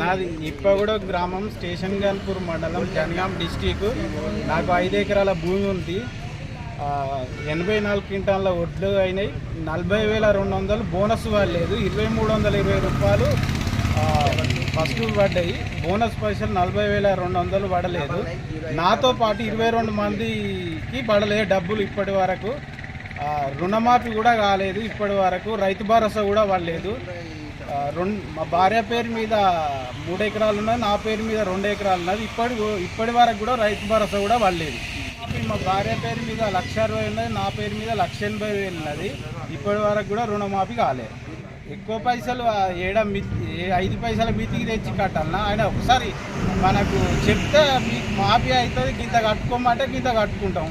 నాది ఇప్పగూడ గ్రామం స్టేషన్ గన్పూర్ మండలం జనగాం డిస్టిక్. నాకు ఐదు ఎకరాల భూమి ఉంది. ఎనభై నాలుగు క్వింటాల ఒడ్లు అయినాయి. నలభై వేల రెండు వందలు బోనస్ పడలేదు ఇరవై మూడు వందల ఇరవై రూపాయలు ఫస్ట్ పడ్డాయి. బోనస్ పైసలు నలభై వేల రెండు వందలు పడలేదు. నాతో పాటు ఇరవై రెండు మందికి పడలేదు డబ్బులు ఇప్పటి వరకు. రుణమాఫీ కూడా కాలేదు ఇప్పటి వరకు. రైతు భరోసా కూడా పడలేదు. రెండు మా భార్య పేరు మీద మూడు ఎకరాలు ఉన్నది నా పేరు మీద రెండు ఎకరాలు ఉన్నది. ఇప్పటి ఇప్పటి వరకు కూడా రైతు భరోసా కూడా పడలేదు. మా భార్య పేరు మీద లక్ష అరవై ఉన్నది నా పేరు మీద లక్ష ఎనభై వేలు ఉన్నది. ఇప్పటి వరకు కూడా రుణమాఫీ కాలేదు ఎక్కువ పైసలు ఏడా ఏడ ఏ ఐదు పైసల మితికి తెచ్చి కట్టాలన్నా ఆయన ఒకసారి మనకు చెప్తే మీకు మాఫీ అవుతుంది గింత కట్టుకోమంటే గింత కట్టుకుంటాం.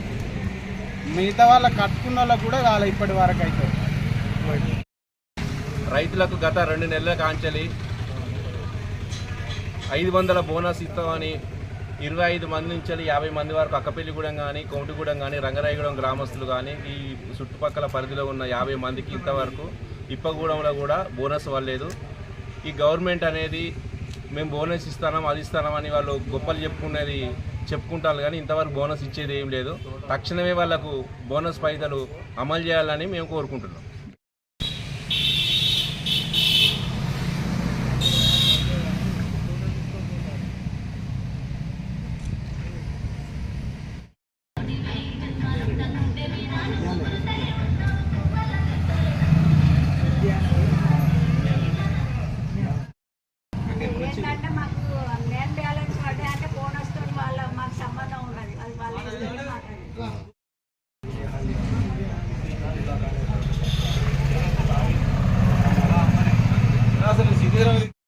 మిగతా వాళ్ళ కట్టుకున్న వాళ్ళకు కూడా కాలే ఇప్పటి వరకు అయితే. రైతులకు గత రెండు నెలల కాంచెలి ఐదు వందల బోనస్ ఇస్తామని ఇరవై ఐదు మంది నుంచి యాభై మంది వరకు అక్కపల్లిగూడెం కానీ కోమటిగూడెం కానీ రంగరాయగూడెం గ్రామస్తులు కానీ ఈ చుట్టుపక్కల పరిధిలో ఉన్న యాభై మందికి ఇంతవరకు ఇప్పగూడెంలో కూడా బోనస్ ఇవ్వలేదు. ఈ గవర్నమెంట్ అనేది మేము బోనస్ ఇస్తాం అది ఇస్తామని వాళ్ళు గొప్పలు చెప్పుకునేది చెప్పుకుంటారు కానీ ఇంతవరకు బోనస్ ఇచ్చేది ఏం లేదు. తక్షణమే వాళ్ళకు బోనస్ పైసలు అమలు చేయాలని మేము కోరుకుంటున్నాం. ఏంటంటే మాకు.